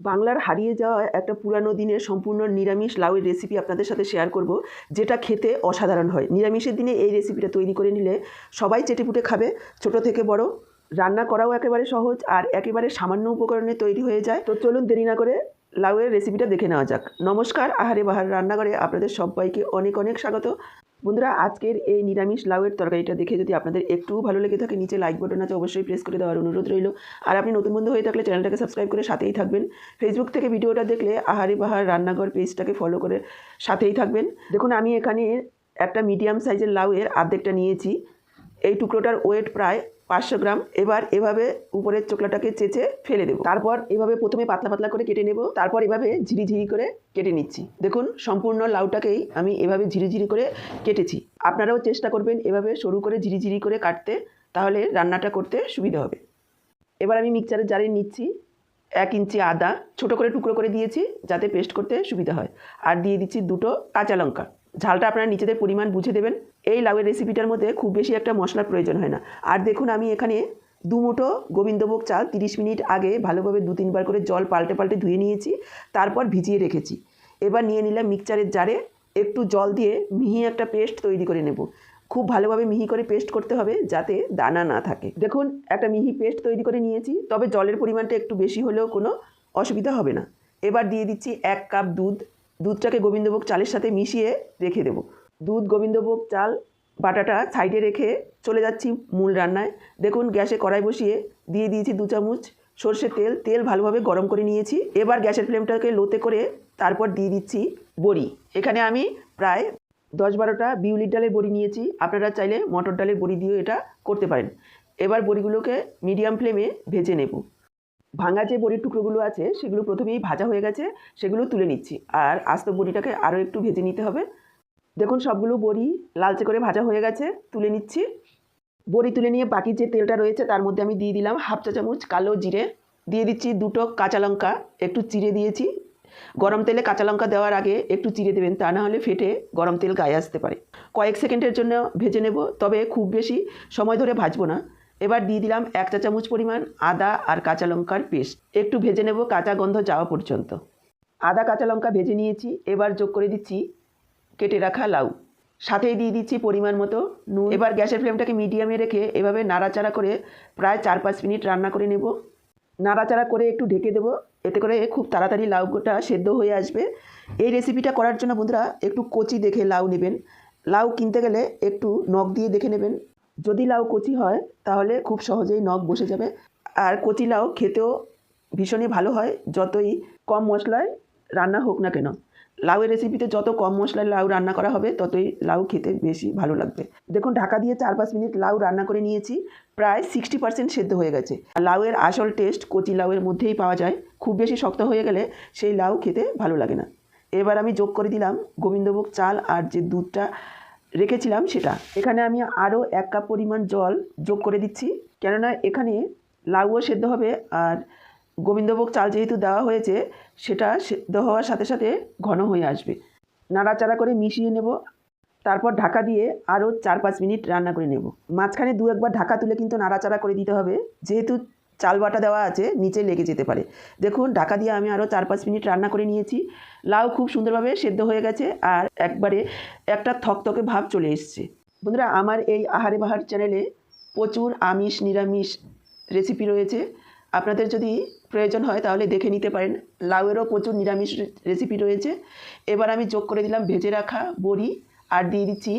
বাংলার হারিয়ে যাওয়া একটা পুরানো দিনের সম্পূর্ণ নিরামিষ লাউয়ের রেসিপি আপনাদের সাথে শেয়ার করব, যেটা খেতে অসাধারণ হয়। নিরামিষের দিনে এই রেসিপিটা তৈরি করে নিলে সবাই চেটেপুটে খাবে, ছোট থেকে বড়। রান্না করাও একেবারে সহজ আর একেবারে সামান্য উপকরণে তৈরি হয়ে যায়। তো চলুন দেরি না করে লাউয়ের রেসিপিটা দেখে নেওয়া যাক। নমস্কার, আহারে বাহার রান্নাঘরে আপনাদের সবাইকে অনেক অনেক স্বাগত। বন্ধুরা, আজকের এই নিরামিষ লাউয়ের তরকারিটা দেখে যদি আপনাদের একটুও ভালো লেগে থাকে, নিচে লাইক বাটন আছে, অবশ্যই প্রেস করে দেওয়ার অনুরোধ রইল। আর আপনি নতুন বন্ধু হয়ে থাকলে চ্যানেলটাকে সাবস্ক্রাইব করে সাথেই থাকবেন। ফেসবুক থেকে ভিডিওটা দেখলে আহারি বাহার রান্নাঘর পেজটাকে ফলো করে সাথেই থাকবেন। দেখুন, আমি এখানে একটা মিডিয়াম সাইজের লাউয়ের আর্ধেকটা নিয়েছি। এই টুকরোটার ওয়েট প্রায় পাঁচশো গ্রাম, এবার এভাবে উপরের চোকলাটাকে চেঁচে ফেলে দেবো। তারপর এভাবে প্রথমে পাতলা পাতলা করে কেটে নেব। তারপর এভাবে ঝিরি ঝিরি করে কেটে নিচ্ছি। দেখুন, সম্পূর্ণ লাউটাকেই আমি এভাবে ঝিরি ঝিরি করে কেটেছি। আপনারাও চেষ্টা করবেন এভাবে সরু করে ঝিরি ঝিরি করে কাটতে, তাহলে রান্নাটা করতে সুবিধা হবে। এবার আমি মিক্সচারের জারে নিচ্ছি এক ইঞ্চি আদা। ছোট করে টুকরো করে দিয়েছি যাতে পেস্ট করতে সুবিধা হয়। আর দিয়ে দিচ্ছি দুটো কাঁচা লঙ্কা। ঝালটা আপনারা নিজেদের পরিমাণ বুঝে দেবেন। এই লাউয়ের রেসিপিটার মধ্যে খুব বেশি একটা মশলার প্রয়োজন হয় না। আর দেখুন, আমি এখানে দু মুঠো গোবিন্দভোগ চাল তিরিশ মিনিট আগে ভালোভাবে দু তিনবার করে জল পাল্টে পাল্টে ধুয়ে নিয়েছি, তারপর ভিজিয়ে রেখেছি। এবার নিয়ে নিলাম মিক্সচারের জারে একটু জল দিয়ে মিহি একটা পেস্ট তৈরি করে নেব। খুব ভালোভাবে মিহি করে পেস্ট করতে হবে যাতে দানা না থাকে। দেখুন, একটা মিহি পেস্ট তৈরি করে নিয়েছি, তবে জলের পরিমাণটা একটু বেশি হলেও কোনো অসুবিধা হবে না। এবার দিয়ে দিচ্ছি এক কাপ দুধ দুধটাকে গোবিন্দভোগ চালের সাথে মিশিয়ে রেখে দেবো। দুধ, গোবিন্দভোগ চাল, বাটাটা সাইডে রেখে চলে যাচ্ছি মূল রান্নায়। দেখুন, গ্যাসে কড়াই বসিয়ে দিয়ে দিয়েছি দু চামচ সর্ষের তেল। তেল ভালোভাবে গরম করে নিয়েছি। এবার গ্যাসের ফ্লেমটাকে লোতে করে তারপর দিয়ে দিচ্ছি বড়ি। এখানে আমি প্রায় দশ বারোটা বিউলির ডালের বড়ি নিয়েছি। আপনারা চাইলে মটর ডালের বড়ি দিয়েও এটা করতে পারেন। এবার বড়িগুলোকে মিডিয়াম ফ্লেমে ভেজে নেব। ভাঙা যে বড়ির টুকরোগুলো আছে, সেগুলো প্রথমেই ভাজা হয়ে গেছে, সেগুলো তুলে নিচ্ছি। আর আস্ত বড়িটাকে আরও একটু ভেজে নিতে হবে। দেখুন, সবগুলো বড়ি লালচে করে ভাজা হয়ে গেছে, তুলে নিচ্ছি। বড়ি তুলে নিয়ে বাকি যে তেলটা রয়েছে, তার মধ্যে আমি দিয়ে দিলাম হাফ চা চামচ কালো জিরে। দিয়ে দিচ্ছি দুটো কাঁচা লঙ্কা, একটু চিড়ে দিয়েছি। গরম তেলে কাঁচা লঙ্কা দেওয়ার আগে একটু চিড়ে দেবেন, তা না হলে ফেটে গরম তেল গায়ে আসতে পারে। কয়েক সেকেন্ডের জন্য ভেজে নেব, তবে খুব বেশি সময় ধরে ভাজবো না। এবার দিয়ে দিলাম এক চা চামচ পরিমাণ আদা আর কাঁচা লঙ্কার পেস্ট। একটু ভেজে নেব কাঁচা গন্ধ যাওয়া পর্যন্ত। আদা, কাঁচা লঙ্কা ভেজে নিয়েছি, এবার যোগ করে দিচ্ছি কেটে রাখা লাউ। সাথেই দিয়ে দিচ্ছি পরিমাণ মতো নুন। এবার গ্যাসের ফ্লেমটাকে মিডিয়ামে রেখে এভাবে নাড়াচাড়া করে প্রায় চার পাঁচ মিনিট রান্না করে নেব। নাড়াচাড়া করে একটু ঢেকে দেবো, এতে করে খুব তাড়াতাড়ি লাউটা সেদ্ধ হয়ে আসবে। এই রেসিপিটা করার জন্য বন্ধুরা একটু কচি দেখে লাউ নেবেন। লাউ কিনতে গেলে একটু নখ দিয়ে দেখে নেবেন। যদি লাউ কচি হয়, তাহলে খুব সহজেই নখ বসে যাবে। আর কচি লাউ খেতেও ভীষণই ভালো হয়, যতই কম মশলায় রান্না হোক না কেন। লাউয়ের রেসিপিতে যত কম মশলায় লাউ রান্না করা হবে, ততই লাউ খেতে বেশি ভালো লাগবে। দেখুন, ঢাকা দিয়ে চার পাঁচ মিনিট লাউ রান্না করে নিয়েছি, প্রায় সিক্সটি পার্সেন্ট সেদ্ধ হয়ে গেছে। লাউয়ের আসল টেস্ট কচি লাউয়ের মধ্যেই পাওয়া যায়। খুব বেশি শক্ত হয়ে গেলে সেই লাউ খেতে ভালো লাগে না। এবার আমি যোগ করে দিলাম গোবিন্দভোগ চাল আর যে দুধটা রেখেছিলাম সেটা। এখানে আমি আরও এক কাপ পরিমাণ জল যোগ করে দিচ্ছি। কেননা এখানে লাউও সেদ্ধ হবে আর গোবিন্দভোগ চাল যেহেতু দেওয়া হয়েছে, সেটা সেদ্ধ হওয়ার সাথে সাথে ঘন হয়ে আসবে। নাড়াচাড়া করে মিশিয়ে নেব। তারপর ঢাকা দিয়ে আরও চার পাঁচ মিনিট রান্না করে নেব। মাঝখানে দু একবার ঢাকা তুলে কিন্তু নাড়াচাড়া করে দিতে হবে। যেহেতু চাল বাটা দেওয়া আছে, নিচে লেগে যেতে পারে। দেখুন, ঢাকা দিয়ে আমি আরও চার পাঁচ মিনিট রান্না করে নিয়েছি। লাউ খুব সুন্দরভাবে সেদ্ধ হয়ে গেছে আর একবারে একটা থকথকে ভাব চলে এসছে। বন্ধুরা, আমার এই আহারে বাহার চ্যানেলে প্রচুর আমিষ, নিরামিষ রেসিপি রয়েছে। আপনাদের যদি প্রয়োজন হয় তাহলে দেখে নিতে পারেন। লাউয়েরও প্রচুর নিরামিষ রেসিপি রয়েছে। এবার আমি যোগ করে দিলাম ভেজে রাখা বড়ি আর দিয়ে দিচ্ছি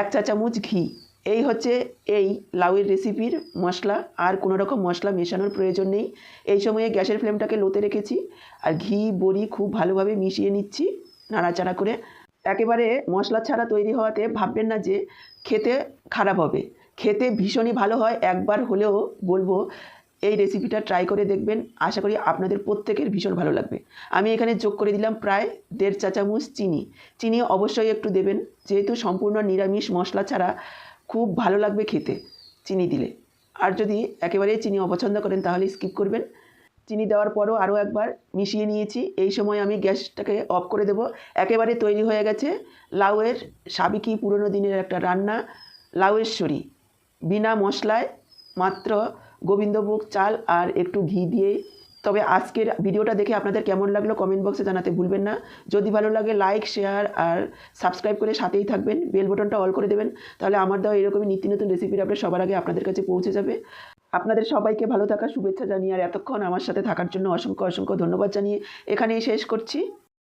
এক চা চামচ ঘি। এই হচ্ছে এই লাউয়ের রেসিপির মশলা। আর কোনো রকম মশলা মেশানোর প্রয়োজন নেই। এই সময়ে গ্যাসের ফ্লেমটাকে লোতে রেখেছি। আর ঘি, বড়ি খুব ভালোভাবে মিশিয়ে নিচ্ছি নাড়াচাড়া করে। একেবারে মশলা ছাড়া তৈরি হওয়াতে ভাববেন না যে খেতে খারাপ হবে। খেতে ভীষণই ভালো হয়। একবার হলেও বলব, এই রেসিপিটা ট্রাই করে দেখবেন। আশা করি আপনাদের প্রত্যেকের ভীষণ ভালো লাগবে। আমি এখানে যোগ করে দিলাম প্রায় দেড় চা চামচ চিনি। চিনি অবশ্যই একটু দেবেন। যেহেতু সম্পূর্ণ নিরামিষ মশলা ছাড়া খুব ভালো লাগবে খেতে, চিনি দিলে। আর যদি একেবারেই চিনি অপছন্দ করেন, তাহলে স্কিপ করবেন। চিনি দেওয়ার পরও আরও একবার মিশিয়ে নিয়েছি। এই সময় আমি গ্যাসটাকে অফ করে দেব। একেবারে তৈরি হয়ে গেছে লাউয়ের সাবিকি পুরনো দিনের একটা রান্না, লাউয়ের শরী বিনা মশলায় মাত্র গোবিন্দভোগ চাল আর একটু ঘি দিয়ে তবে আজকের ভিডিওটা দেখে আপনাদের কেমন লাগল কমেন্ট বক্সে জানাতে ভুলবেন না। যদি ভালো লাগে লাইক শেয়ার আর সাবস্ক্রাইব করে সাথেই থাকবেন। বেল বটনটা অল করে দেবেন। তাহলে আমার দেওয়া এরকমই নিত্য নতুন রেসিপির আপনার সবার আগে আপনাদের কাছে পৌঁছে যাবে। আপনাদের সবাইকে ভালো থাকার শুভেচ্ছা জানিয়ে আর এতক্ষণ আমার সাথে থাকার জন্য অসংখ্য অসংখ্য ধন্যবাদ জানিয়ে এখানেই শেষ করছি।